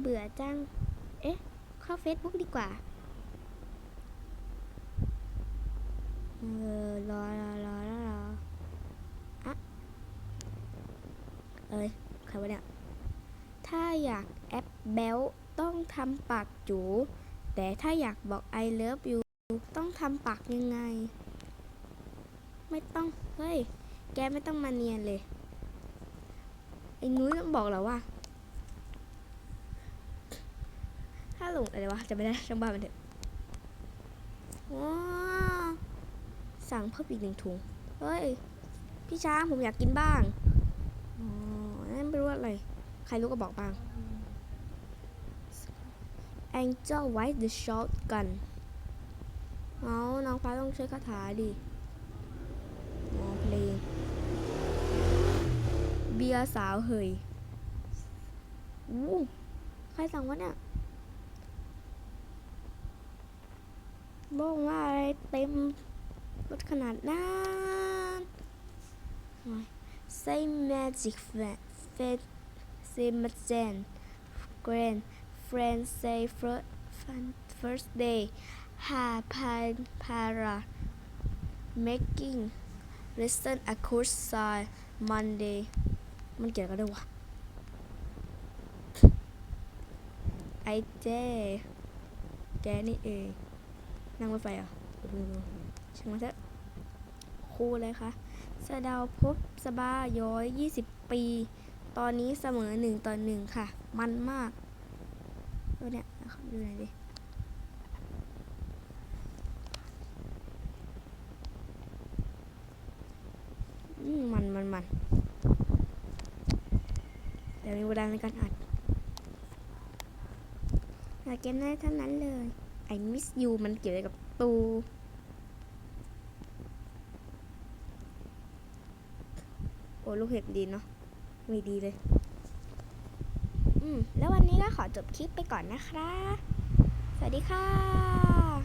เบื่อจังเอ๊ะ เข้า Facebook ดีกว่า เออรอรอรอรอรออะเอ้ย ใครวะเนี่ย ถ้าอยากแอปแบลต้องทำปากจูแต่ถ้าอยากบอก I love you ต้องทำปากยังไง ไม่ต้อง เฮ้ย แกไม่ต้องมาเนียนเลย ไอ้นุ้ยต้องบอกเหรอว่า ถ้า หลงอะไรวะจะไม่ได้ช่างบ้านมันเถอะว้าสั่งเพิ่มอีกหนึ่งถุง เฮ้ย พี่ช้างผมอยากกินบ้างอ๋อนั่นไม่รู้อะไร ใครรู้ก็บอกบ้าง Angel White the Shotgun เอาน้องฟ้าต้องใช้คาถาดิอ๋อเพลง เบียร์สาวเหยอู้ใครสั่งวะเนี่ย โล่งว่าอะไรเต็มรถขนาดนั้นโอ้ย Say magic friend friend say magic grand friend say first first day ha pan para making listen a course sign Monday มันเกี่ยวกันด้วยวะ ไอเจแกนี่เอง นั่งรถไฟเหรอะช่างมาเถอะครูเลยคะสะดาวพบสบาย้อย20ปี ตอนนี้เสมอหนึ่งต่อหนึ่งค่ะ มันมากเออเนี่ยดูหน่อยดิอืมมันมันมันแต่มีเวลาในการอัดหาเกมได้เท่านั้นเลย I miss you มันเกี่ยวอะไรกับตูโอ้ลูกเห็บดีเนาะไม่ดีเลย อืม แล้ววันนี้ก็ขอจบคลิปไปก่อนนะคะ สวัสดีค่ะ